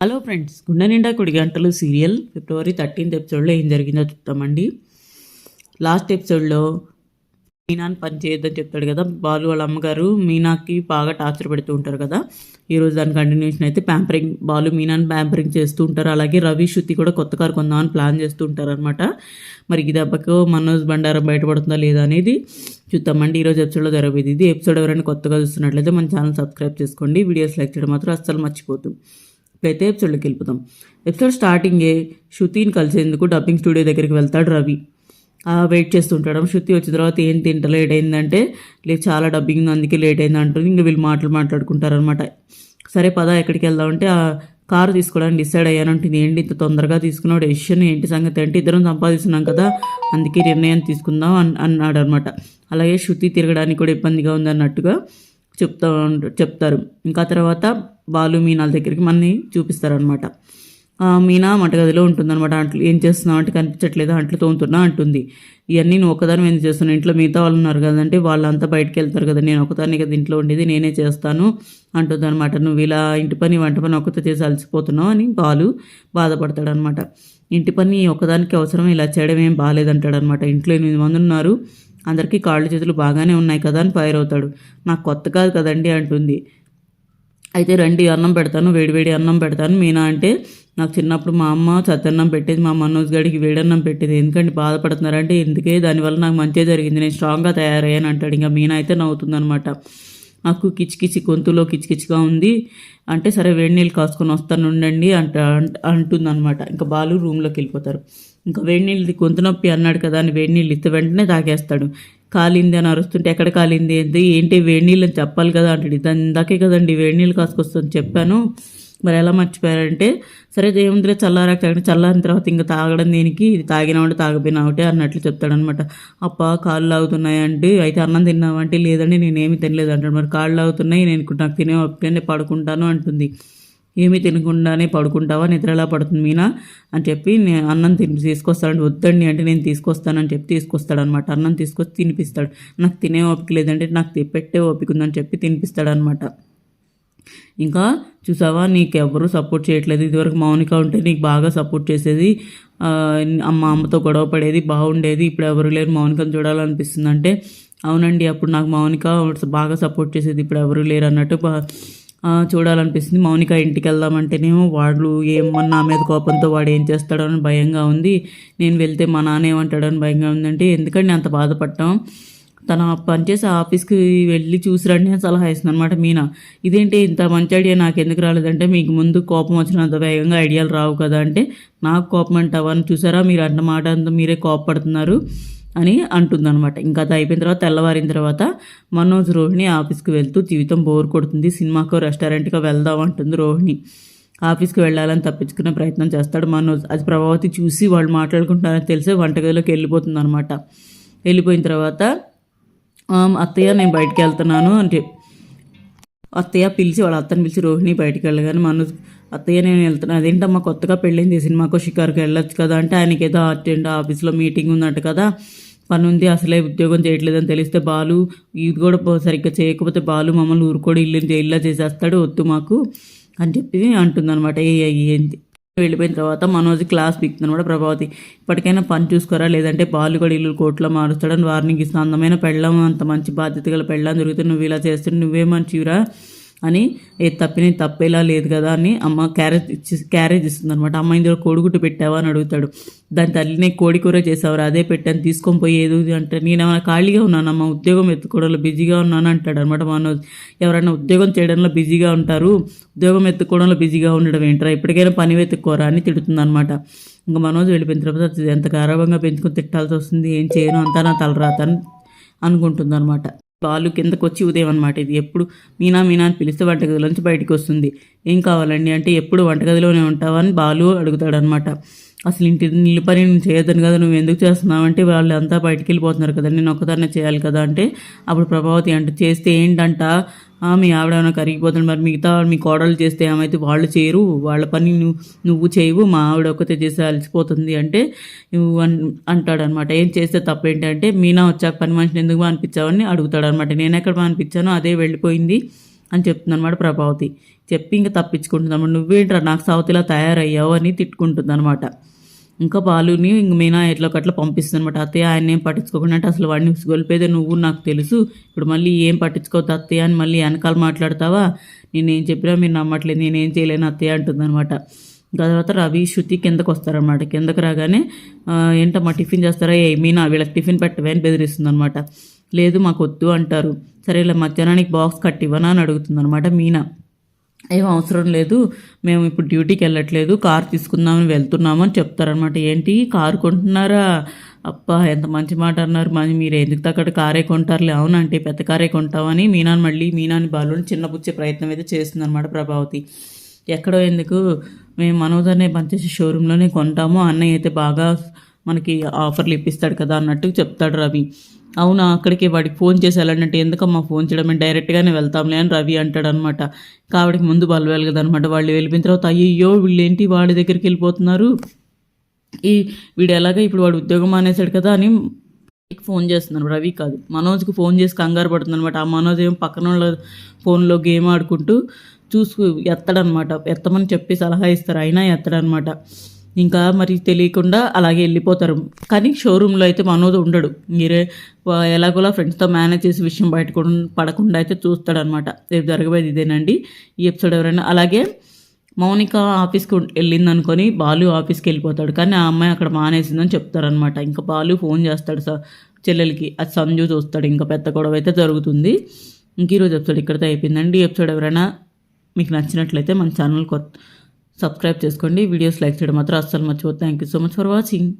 Hello friends గుండె నిండా కుడి గంటలు సీరియల్ ఫిబ్రవరి థర్టీన్త్ ఎపిసోడ్లో ఏం జరిగిందో చెప్తామండి లాస్ట్ ఎపిసోడ్లో మీనాని పని చేయొద్దని చెప్తాడు కదా బాలు వాళ్ళ అమ్మగారు మీనాకి బాగా టార్చర్ పెడుతూ ఉంటారు కదా. ఈరోజు దాని కంటిన్యూషన్ అయితే ప్యాంపరింగ్ బాలు మీనాని ప్యాంపరింగ్ చేస్తూ ఉంటారు. అలాగే రవి శృతి కూడా కొత్త కారు కొందామని ప్లాన్ చేస్తూ ఉంటారు అనమాట మరి ఈ దెబ్బకు మనోజ్ బండారం బయటపడుతుందా లేదా అనేది చూద్దామండి. ఈరోజు ఎపిసోడ్లో జరగబోయేది ఇది. ఎపిసోడ్ ఎవరైనా కొత్తగా చూస్తున్నట్లయితే మన ఛానల్ సబ్స్క్రైబ్ చేసుకోండి. వీడియోస్ లైక్ చేయడం మాత్రం అస్సలు మర్చిపోతుంది ఇప్పుడైతే ఎపిసోడ్లోకి వెళ్ళిపోతాం ఎపిసోడ్ స్టార్టింగే శృతిని కలిసేందుకు డబ్బింగ్ స్టూడియో దగ్గరికి వెళ్తాడు రవి. వెయిట్ చేస్తుంటాడు శృతి వచ్చిన తర్వాత ఏం తింట లేట్ అయిందంటే లేదు చాలా డబ్బింగ్ ఉంది అందుకే లేట్ అయింది అంటుంది. ఇంకా వీళ్ళు మాటలు మాట్లాడుకుంటారనమాట సరే పద ఎక్కడికి వెళ్దామంటే ఆ కారు తీసుకోవడానికి డిసైడ్ అయ్యానంటుంది ఏంటి ఇంత తొందరగా తీసుకున్నాడు డెసిషన్ ఏంటి సంగతి? అంటే ఇద్దరం సంపాదిస్తున్నాం కదా అందుకే నిర్ణయం తీసుకుందాం అన్ అన్నాడు అనమాట అలాగే శృతి తిరగడానికి కూడా ఇబ్బందిగా ఉంది అన్నట్టుగా చెప్తా చెప్తారు. ఇంకా తర్వాత బాలు మీనాల దగ్గరికి మనని చూపిస్తారనమాట మీనా వంటగదిలో ఉంటుందన్నమాట. అంట్లు ఏం చేస్తున్నావు? అంటే కనిపించట్లేదు? అంట్లు తోముతున్నా అంటుంది. ఇవన్నీ నువ్వు ఒకదాని ఎందుకు చేస్తున్నావు? ఇంట్లో మిగతా వాళ్ళు ఉన్నారు కదంటే వాళ్ళంతా బయటకు వెళ్తారు కదా. నేను ఒకదాన్ని కదా ఇంట్లో ఉండేది నేనే చేస్తాను అంటుంది అనమాట నువ్వు ఇలా ఇంటి పని వంట పని ఒకతో చేసి అలసిపోతున్నావు అని బాలు బాధపడతాడనమాట ఇంటి పని ఒకదానికి అవసరం ఇలా చేయడం ఏం బాగాలేదంటాడనమాట ఇంట్లో ఎనిమిది మంది ఉన్నారు. అందరికీ కాళ్ళు చేతులు బాగానే ఉన్నాయి కదా అని ఫైర్ అవుతాడు. నాకు కొత్త కాదు కదండి అంటుంది. అయితే రండి అన్నం పెడతాను వేడివేడి అన్నం పెడతాను. మీనా అంటే నాకు చిన్నప్పుడు మా అమ్మ చద్దన్నం పెట్టేది మా మనోజ్ గడికి వేడన్నం పెట్టేది. ఎందుకంటే బాధపడుతున్నారంటే ఎందుకే? దానివల్ల నాకు మంచిగా జరిగింది. నేను స్ట్రాంగ్గా తయారయ్యాను అంటాడు. ఇంకా మీనా అయితే నవ్వుతుందనమాట నాకు కిచికిచి గొంతులో కిచికిచిగా ఉంది. అంటే సరే వేడి నీళ్ళు కాసుకొని వస్తాను ఉండండి అంట అంటుందన్నమాట. ఇంకా బాలు రూమ్లోకి వెళ్ళిపోతారు. ఇంకా వేడి నీళ్ళు గొంతు నొప్పి అన్నాడు కదా అని వేడి నీళ్ళు ఇస్తే వెంటనే తాగేస్తాడు. కాలింది అని అరుస్తుంటే ఎక్కడ కాలింది? ఏంటి ఏంటి వేడి నీళ్ళు అని చెప్పాలి కదా అంటాడు. దాని ఇందాకే కదండి వేడి నీళ్ళు కాసుకొస్తుంది చెప్పాను. మరి ఎలా మర్చిపోయారంటే సరే ఏముందిలే చల్లారాక తాగండి. చల్లారిన తర్వాత ఇంకా తాగడం దీనికి. ఇది తాగినామంటే తాగపోయినా ఒకటే అన్నట్లు చెప్తాడనమాట. అప్ప కాళ్ళు లాగుతున్నాయంటే అయితే అన్నం తిన్నావంటే లేదండి నేనేమి తినలేదు అంటాడు. మరి కాళ్ళు లాగుతున్నాయి నేను నాకు తినే నేను పడుకుంటాను అంటుంది. ఏమీ తినకుండానే పడుకుంటావా? నిద్ర ఎలా పడుతుంది మీనా? అని చెప్పి నేను అన్నం తిని తీసుకొస్తాడు వద్దండి అంటే నేను తీసుకొస్తానని చెప్పి తీసుకొస్తాడు అనమాట అన్నం తీసుకొచ్చి తినిపిస్తాడు. నాకు తినే ఓపిక లేదంటే నాకు పెట్టే ఓపిక ఉందని చెప్పి తినిపిస్తాడు అనమాట ఇంకా చూసావా? నీకు ఎవరు సపోర్ట్ చేయట్లేదు. ఇదివరకు మౌనిక ఉంటే నీకు బాగా సపోర్ట్ చేసేది అమ్మ అమ్మతో గొడవ పడేది బాగుండేది. ఇప్పుడు ఎవరు లేరు. మౌనికను చూడాలనిపిస్తుంది అంటే అవునండి అప్పుడు నాకు మౌనిక బాగా సపోర్ట్ చేసేది. ఇప్పుడు ఎవరు లేరు అన్నట్టు చూడాలనిపిస్తుంది. మౌనిక ఇంటికి వెళ్దామంటేనేమో వాళ్ళు ఏమన్నా మీద కోపంతో వాడు ఏం చేస్తాడో అని భయంగా ఉంది. నేను వెళ్తే మా నాన్న ఏమంటాడని భయంగా ఉందంటే ఎందుకంటే అంత బాధపడటం తన పనిచేసే ఆఫీస్కి వెళ్ళి చూసిరండి అని సలహా ఇస్తుంది అనమాట మీనా. ఇదేంటి ఇంత మంచి ఐడియా నాకు ఎందుకు రాలేదంటే మీకు ముందు కోపం వచ్చినంత వేగంగా ఐడియాలు రావు కదా అంటే నాకు కోపం అంటే అవన్నీ చూసారా? మీరు అన్న మాట అంతా మీరే కోపపడుతున్నారు. అని అంటుందన్నమాట. ఇంకా అది అయిపోయిన తర్వాత తెల్లవారిన తర్వాత మనోజ్ రోహిణి ఆఫీస్కి వెళ్తూ జీవితం బోర్ కొడుతుంది. సినిమాకో రెస్టారెంట్కో వెళ్దాం అంటుంది రోహిణి. ఆఫీస్కి వెళ్ళాలని తప్పించుకునే ప్రయత్నం చేస్తాడు మనోజ్. అది ప్రభావతి చూసి వాళ్ళు మాట్లాడుకుంటారని తెలిసే వంటగదిలోకి వెళ్ళిపోతుంది అనమాట వెళ్ళిపోయిన తర్వాత అత్తయ్య నేను బయటికి వెళ్తున్నాను అంటే అత్తయ్య పిలిచి వాళ్ళ అత్తని పిలిచి రోహిణి బయటికి వెళ్ళగానే మనోజ్ అత్తయ్య నేను వెళ్తున్నా. అదేంటమ్మా కొత్తగా పెళ్ళింది సినిమాకు షికార్కి వెళ్ళొచ్చు కదా అంటే ఆయనకి ఏదో అర్జెంట్ ఆఫీస్లో మీటింగ్ ఉందంట కదా. పని ఉంది అసలే ఉద్యోగం చేయట్లేదని తెలిస్తే బాలు ఇది కూడా సరిగ్గా చేయకపోతే బాలు మమ్మల్ని ఊరుకోడు ఇల్లు ఇల్లా చేసేస్తాడు వద్దు మాకు అని చెప్పి అంటుందన్నమాట. ఏ ఏంది? వెళ్ళిపోయిన తర్వాత మనోజ్ క్లాస్ బిక్తుంది అనమాట ప్రభావతి. ఇప్పటికైనా పని చూసుకోరా? లేదంటే బాలు కూడా ఇల్లు కోట్లో మారుస్తాడని వార్నింగ్ ఇస్తాను. అందమైన పెళ్ళం అంత మంచి బాధ్యత గల పెళ్ళం దొరికితే నువ్వు ఇలా చేస్తే నువ్వే మంచివిరా? అని ఏ తప్పిన తప్పేలా లేదు కదా అని అమ్మ క్యారేజ్ ఇచ్చి క్యారేజ్ ఇస్తుంది అనమాట అమ్మ ఇందులో కోడిగుడ్డు పెట్టావా అని అడుగుతాడు. దాని తల్లిని కోడి కూర చేసావురా అదే పెట్టాను తీసుకొని పోయి ఏదో అంటే నేను ఏమైనా ఖాళీగా ఉన్నానమ్మా ఉద్యోగం ఎత్తుకోవడంలో బిజీగా ఉన్నాను? అంటాడు అనమాట మనోజ్. ఎవరైనా ఉద్యోగం చేయడంలో బిజీగా ఉంటారు ఉద్యోగం ఎత్తుకోవడంలో బిజీగా ఉండడం ఏంటరా? ఇప్పటికైనా పని వెతుక్కోరా? అని తిడుతుంది అనమాట ఇంకా మనోజ్ వెళ్ళిపోయిన తర్వాత ఎంత గారవంగా పెంచుకొని తిట్టాల్సి వస్తుంది ఏం చేయను అంతా నా తలరాతని అనుకుంటుంది అనమాట బాలు కిందకు వచ్చి ఉదయం అనమాట ఇది ఎప్పుడు మీనా మీనా అని పిలిస్తే వంటగదిలోంచి బయటకు వస్తుంది. ఏం కావాలండి అంటే ఎప్పుడు వంటగదిలోనే ఉంటావని బాలు అడుగుతాడనమాట అసలు ఇంటి నీళ్ళు పని నేను చేయొద్దని కదా నువ్వు ఎందుకు చేస్తున్నావు అంటే వాళ్ళు అంతా బయటికి వెళ్ళిపోతున్నారు కదా నేను ఒక్కదాన్నే చేయాలి కదా అంటే. అప్పుడు ప్రభావతి అంటే చేస్తే ఏంటంట? మీ ఆవిడ ఏమైనా కరిగిపోతుంది మరి మిగతా మీ కోడలు చేస్తే ఏమైతే వాళ్ళు చేయరు వాళ్ళ పని నువ్వు నువ్వు చేయవు మా ఆవిడ ఒక్కతే చేస్తే అలసిపోతుంది అంటే నువ్వు అంటాడనమాట. ఏం చేస్తే తప్పేంటంటే మీనా వచ్చాక పని మనిషిని ఎందుకు అనిపించావని అడుగుతాడనమాట. నేను ఎక్కడ అనిపించానో అదే వెళ్ళిపోయింది అని చెప్తుందనమాట ప్రభావతి. చెప్పి ఇంకా తప్పించుకుంటుంది అనమాట నువ్వేంట్రా నాకు సౌతిలా తయారయ్యావు అని తిట్టుకుంటుంది అనమాట ఇంకా బాలుని ఇంక మీనా ఎట్లా కట్లా పంపిస్తుంది అనమాట అత్తయ్య ఆయన ఏం పట్టించుకోకుండా అంటే అసలు వాడిని ఉసుగొలిపేదే నువ్వు నాకు తెలుసు. ఇప్పుడు మళ్ళీ ఏం పట్టించుకోవద్దు అత్తయ్య అని మళ్ళీ వెనకాల మాట్లాడతావా? నేనేం చెప్పినా మీరు నమ్మట్లేదు. నేనేం చేయలేను అత్తయ్య అంటుంది అనమాట తర్వాత రవి శృతి కిందకు వస్తారనమాట కిందకు రాగానే ఏంటమ్మా టిఫిన్ చేస్తారా? ఏ మీనా వీళ్ళకి టిఫిన్ పెట్టవే అని బెదిరిస్తుంది అనమాట లేదు మాకు వద్దు అంటారు. సరే ఇలా మధ్యాహ్నానికి బాక్స్ కట్టివ్వనా? అని అడుగుతుంది అనమాట మీనా. ఏం అవసరం లేదు మేము ఇప్పుడు డ్యూటీకి వెళ్ళట్లేదు కార్ తీసుకుందామని వెళ్తున్నాము అని చెప్తారనమాట ఏంటి కారు కొంటున్నారా? అప్ప ఎంత మంచి మాట అన్నారు. మరి మీరు ఎందుకు తగ్గట్టు కారే కొంటారులే? అవునంటే పెద్ద కారే కొంటామని మీనాన్ మళ్ళీ మీనాని బాలుని చిన్నపుచ్చే ప్రయత్నం అయితే చేస్తుందన్నమాట ప్రభావతి. ఎక్కడో ఎందుకు మేము మనోజ్ అనే పంచేసి షోరూంలోనే కొంటాము అన్నయ్య అయితే బాగా మనకి ఆఫర్లు ఇప్పిస్తాడు కదా అన్నట్టు చెప్తాడు రవి. అవునా? అక్కడికి వాడికి ఫోన్ చేసి వెళ్ళండి ఎందుకమ్మా ఫోన్ చేయడం మేము డైరెక్ట్గానే వెళ్తాంలే అని రవి అంటాడు అనమాట కావిడికి ముందు బలు వెళ్ళగదనమాట వాళ్ళు వెళ్ళిపోయిన తర్వాత అయ్యో వీళ్ళు ఏంటి వాడి దగ్గరికి వెళ్ళిపోతున్నారు? ఈ వీడు ఎలాగ ఇప్పుడు వాడు ఉద్యోగం మానేశాడు కదా అని ఫోన్ చేస్తున్నాను రవి కాదు మనోజ్కి ఫోన్ చేసి కంగారు పడుతుంది అనమాట ఆ మనోజ్ ఏం పక్కన వాళ్ళ ఫోన్లో గేమ్ ఆడుకుంటూ చూసుకు ఎత్తడనమాట ఎత్తమని చెప్పి సలహా ఇస్తారు. అయినా ఎత్తడనమాట ఇంకా మరి తెలియకుండా అలాగే వెళ్ళిపోతారు. కానీ షోరూంలో అయితే మనోజ్ ఉండడు. మీరే ఎలాగోలా ఫ్రెండ్స్తో మేనేజ్ చేసి విషయం బయట పడకుండా అయితే చూస్తాడనమాట. రేపు జరగబోయేది ఇదేనండి. ఈ ఎపిసోడ్ ఎవరైనా అలాగే మౌనిక ఆఫీస్కి వెళ్ళింది అనుకొని బాలు ఆఫీస్కి వెళ్ళిపోతాడు. కానీ ఆ అమ్మాయి అక్కడ మానేసిందని చెప్తారనమాట. ఇంకా బాలు ఫోన్ చేస్తాడు స చెల్లెలకి. అది సంజు చూస్తాడు. ఇంకా పెద్ద గొడవ అయితే జరుగుతుంది. ఇంక ఈరోజు ఎపిసోడ్ ఇక్కడితో అయిపోయిందండి. ఈ ఎపిసోడ్ ఎవరైనా మీకు నచ్చినట్లయితే మన ఛానల్ కొత్త సబ్స్క్రైబ్ చేసుకోండి. వీడియోస్ లైక్ చేయడం మాత్రం అస్సలు మర్చిపోతుంది thank you so much for watching